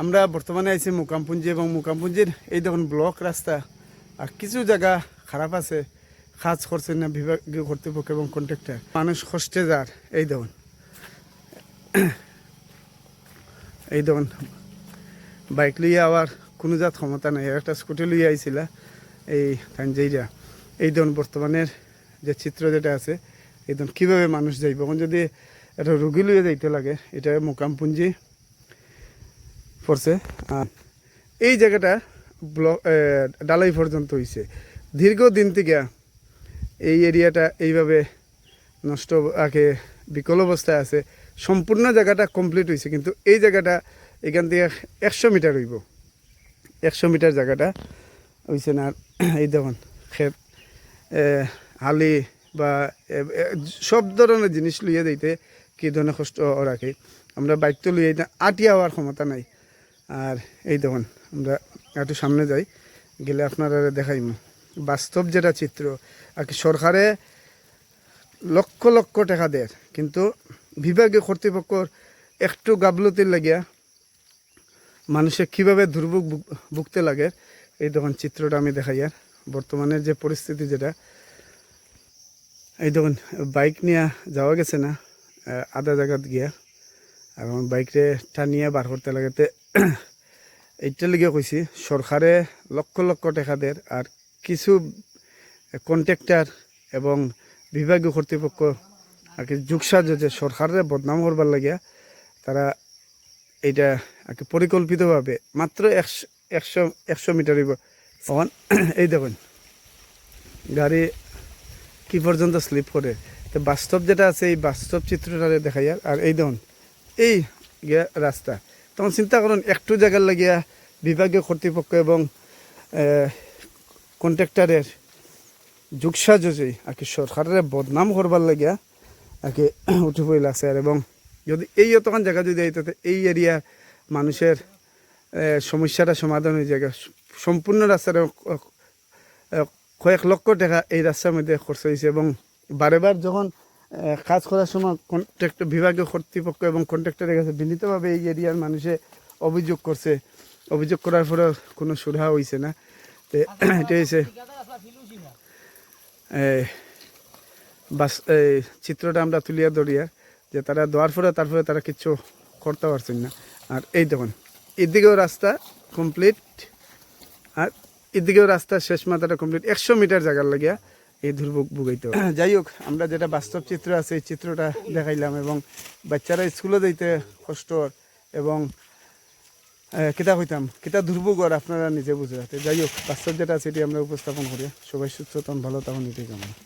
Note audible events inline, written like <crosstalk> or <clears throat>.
আমরা বর্তমানে আছি মুকামপুঞ্জি এবং মুকামপুঞ্জির এই দেখুন ব্লক রাস্তা, আর কিছু জায়গা খারাপ আছে, কাজ করছে না বিভাগীয় কর্তৃপক্ষ এবং কন্ট্রাক্টর মানুষ কষ্টে যার, এই দেখুন। এই দেখুন বাইক লইয়া আবার কোনো জাত ক্ষমতা নাই, একটা স্কুটি লইয়া আইছিলা, এই তানজাইরা এই দেখুন বর্তমানের যে চিত্র যেটা আছে, এই দেখুন কীভাবে মানুষ যাইব। এখন যদি একটা রুগী লইয়া যাইতে লাগে, এটা মোকামপুঞ্জি পড়ছে। এই জায়গাটা ব্লক ডালাই পর্যন্ত হয়েছে দীর্ঘদিন থেকে এই এরিয়াটা এইভাবে নষ্ট আগে বিকল অবস্থায় আছে। সম্পূর্ণ জায়গাটা কমপ্লিট হয়েছে কিন্তু এই জায়গাটা এখান থেকে একশো মিটার হইব। একশো মিটার জায়গাটা হয়েছে না এই দেখুন এ, হালি বা সব ধরনের জিনিস লইয়া দিতে কী ধরনের কষ্ট রাখে আমরা বাইক তো লইয়া আটিয়া হওয়ার ক্ষমতা নাই। আর এই দেখুন, আমরা একটু সামনে যাই, গেলে আপনারা দেখাই বাস্তব যেটা চিত্র, আর কি সরকারে লক্ষ লক্ষ টাকা দেয়, কিন্তু বিভাগীয় কর্তৃপক্ষর একটু গাবলতির লাগিয়া মানুষে কীভাবে দুর্ভোগ ভুগ- ভুগতে লাগে, এই দেখুন চিত্রটা আমি দেখাই আর। বর্তমানের যে পরিস্থিতি যেটা, এই দেখুন, বাইক নিয়ে যাওয়া গেছে না আধা জায়গাত গিয়া এবং বাইকরে টানিয়ে বার করতে লাগাতে <coughs> এইটার লিগে কইছি সরকারে লক্ষ লক্ষ টাকা দেয় আর কিছু কন্ট্রাক্টর এবং বিভাগীয় কর্তৃপক্ষ আর <coughs> কি যুগসাহায্য যে সরকারের বদনাম করবার লাগিয়া তারা এইটা আর কি পরিকল্পিতভাবে মাত্র একশো একশো একশো মিটার তখন এই দেখুন, গাড়ি কি পর্যন্ত স্লিপ করে তো বাস্তব যেটা আছে, এই বাস্তব চিত্রটা দেখাই আর এই দেখুন, এই রাস্তা তখন চিন্তা করুন, একটু জায়গার লাগিয়া বিভাগীয় কর্তৃপক্ষ এবং কন্ট্রাক্টরের যুগসাজই আর কি সরকারের বদনাম করবার লাগিয়া, আর কি <clears throat> উঠে পড়ে লাগছে। আর এবং যদি এই অতখান জায়গা যদি আইতে এই এরিয়ার মানুষের সমস্যাটা সমাধান হয়ে যায় সম্পূর্ণ রাস্তার কয়েক লক্ষ টাকা এই রাস্তার মধ্যে খরচ হয়েছে এবং বারে বার যখন কাজ করার সময় কন্ট্রাক্টর বিভাগীয় কর্তৃপক্ষ এবং কন্ট্রাক্টরের কাছে বিনীতভাবে এই এরিয়ার মানুষে অভিযোগ করছে। অভিযোগ করার পরেও কোনো সুরাহা হয়েছে না। তো এটা হয়েছে বাস চিত্রটা আমরা তুলিয়া ধরিয়া যে তারা দেওয়ার পরে তারপরে তারা কিচ্ছু করতে পারছেন না। আর এই দেখুন, এদিকেও রাস্তা কমপ্লিট আর এদিকেও রাস্তা শেষ মাথাটা কমপ্লিট একশো মিটার জায়গার লাগিয়া এই দুর্ভোগ ভুগাইতে <clears throat> যাই হোক আমরা যেটা বাস্তব চিত্র আছে, এই চিত্রটা দেখাইলাম এবং বাচ্চারা স্কুলে যাইতে কষ্ট এবং কিতা হইতাম, কিতা দুর্ভোগ আর আপনারা নিজে বুঝে যাই হোক বাস্তব যেটা আছে এটি আমরা উপস্থাপন করি। সবাই সুস্থ তখন ভালো তখন এটাই কামনা?